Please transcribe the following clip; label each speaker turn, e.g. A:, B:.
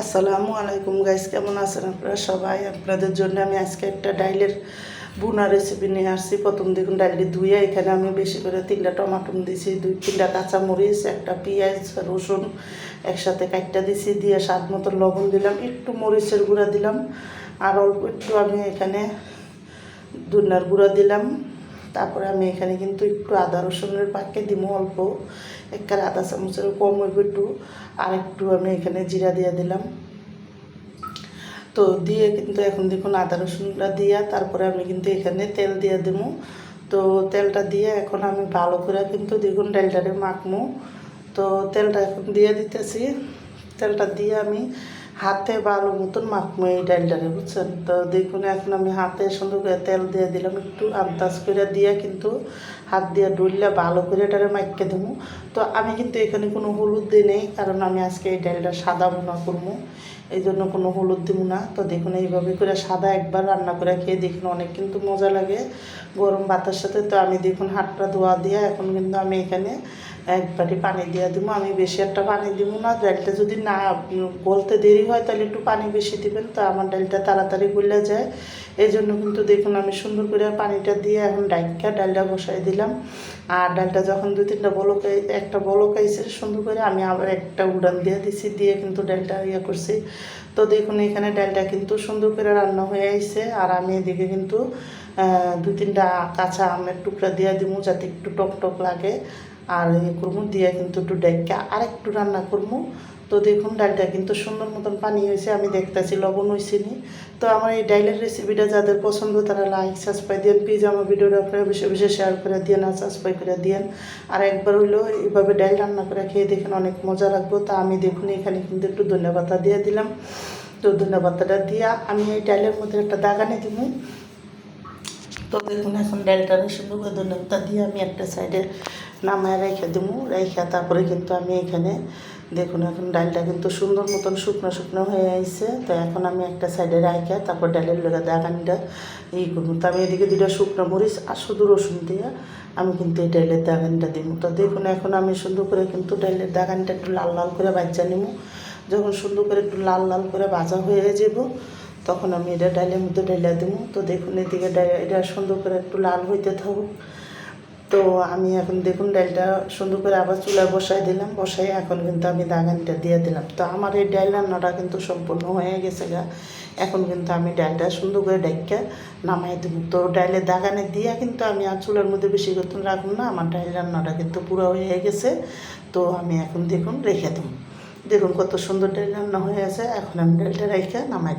A: আসসালামু আলাইকুম গাইস কেমন আছেন আপনারা সবাই? আপনাদের জন্য আমি আজকে একটা ডাইলের বুনা রেসিপি নিয়ে আসছি। প্রথম দেখুন, ডাইলটি ধুয়ে এখানে আমি বেশি করে তিনটা টমাটো দিয়েছি দুই তিনটা কাঁচামরিচ, একটা পেঁয়াজ, রসুন একসাথে কাটটা দিছি, দিয়ে স্বাদ মতো লবণ দিলাম, একটু মরিচের গুঁড়া দিলাম, আর অল্প একটু আমি এখানে দুনার গুঁড়া দিলাম। তারপরে আমি এখানে কিন্তু একটু আদা রসুনের পাকে দিব অল্প। একটা আদা চামচের কম হইব একটু আর একটু আমি এখানে জিরা দিয়ে দিলাম। তো দিয়ে কিন্তু এখন দেখুন আদা রসুনটা দিয়া তারপরে আমি কিন্তু এখানে তেল দিয়ে দেবো তো তেলটা দিয়ে এখন আমি ভালো করে কিন্তু দেখুন ডালটারে মাখমু। তো তেলটা এখন দিয়ে দিতেছি। তেলটা দিয়ে আমি হাতে ভালো মতন মাখমু এই ডালটারে, বুঝছেন? তো দেখুন, এখন আমি হাতে সুন্দর করে তেল দিয়ে দিলাম, একটু আন্দাজ করে দিয়ে কিন্তু হাত দিয়ে ডুললে ভালো করে এটারে মাইকে দেবো। তো আমি কিন্তু এখানে কোনো হলুদ দিই নেই, কারণ আমি আজকে এই ডালটা সাদা বোনা করব, এই জন্য কোনো হলুদ দিব না। তো দেখুন, এইভাবে করে সাদা একবার রান্না করে খেয়ে দেখুন, অনেক কিন্তু মজা লাগে গরম ভাতের সাথে। তো আমি দেখুন, হাতটা ধোয়া দিয়ে এখন কিন্তু আমি এখানে এক বাটি পানি দিয়ে দিব আমি বেশি একটা পানি দিব না, ডালটা যদি না গলতে দেরি হয় তাহলে একটু পানি বেশি দিবেন, তো আমার ডালটা তাড়াতাড়ি গলে যায়। এই জন্য কিন্তু দেখুন আমি সুন্দর করে পানিটা দিয়ে এখন ডাইকা ডালটা বসাই দিলাম। আর ডালটা যখন দু তিনটা বলক একটা বলক আইসে সুন্দর করে, আমি আবার একটা উড়ান দিয়ে দিছি, দিয়ে কিন্তু ডালটা ইয়ে করছি। তো দেখুন এখানে ডালটা কিন্তু সুন্দর করে রান্না হয়ে আইছে, আর আমি এদিকে কিন্তু দু তিনটা কাঁচা আমের টুকরা দিয়ে দিব যাতে একটু টক টক লাগে। আর ইয়ে করব দিয়ে কিন্তু একটু ডেকে আর একটু রান্না করব তো দেখুন, ডালটা কিন্তু সুন্দর মতন পানি হয়েছে, আমি দেখতেছি লবণ হয়েছে নি। তো আমার এই ডাইলের রেসিপিটা যাদের পছন্দ, তারা লাইক সাবস্ক্রাইব দিন প্লিজ আমার ভিডিওটা আপনারা বেশি বেশি শেয়ার করে দিন আর সাবস্ক্রাইব করে দিন আর একবার হইল এইভাবে ডাইল রান্না করে খেয়ে দেখেন অনেক মজা লাগবে। তা আমি দেখুন, এখানে কিন্তু একটু ধন্যবাদ দিয়ে দিলাম। তো ধন্যবাদটা দিয়া আমি এই ডাইলের মধ্যে একটা দাগানি দিব। তো দেখুন, এখন ডালটারে সুন্দর করে ধন্যবাদ দিয়ে আমি একটা সাইডে নামায় রেখে দেবো রেখে তারপরে কিন্তু আমি এখানে, দেখুন এখন ডালটা কিন্তু সুন্দর মতন শুকনো শুকনো হয়ে আইছে। তো এখন আমি একটা সাইডে রাখে তারপর ডালের লোকা দাগানিটা ই করব। তো আমি এদিকে দুটা শুকনো মরিচ আর শুধু রসুন দিয়ে আমি কিন্তু এই ডালের দাগানিটা দিব তো দেখুন এখন আমি সুন্দর করে কিন্তু ডালের দাগানিটা একটু লাল লাল করে বাচ্চা নিব যখন সুন্দর করে একটু লাল লাল করে ভাজা হয়ে যাব, তখন আমি এটা ডালের মধ্যে ডালিয়া দেবো তো দেখুন এদিকে এটা সুন্দর করে একটু লাল হইতে থাকুক। তো আমি এখন দেখুন ডালটা সুন্দর করে আবার চুলায় বসাই দিলাম, বসাই এখন কিন্তু আমি দাগানিটা দিয়ে দিলাম। তো আমার এই ডাল রান্নাটা কিন্তু সম্পূর্ণ হয়ে গেছে গা। এখন কিন্তু আমি ডালটা সুন্দর করে ডাইকা নামাই দেবো। তো ডালের দাগানে দিয়ে কিন্তু আমি আর চুলার মধ্যে বেশি করতে রাখব না, আমার ডাল রান্নাটা কিন্তু পুরো হয়ে গেছে। তো আমি এখন দেখুন রেখে দেবো। দেখুন কত সুন্দর ডাল রান্না হয়ে আছে এখন আমি ডালটা রেখে নামাই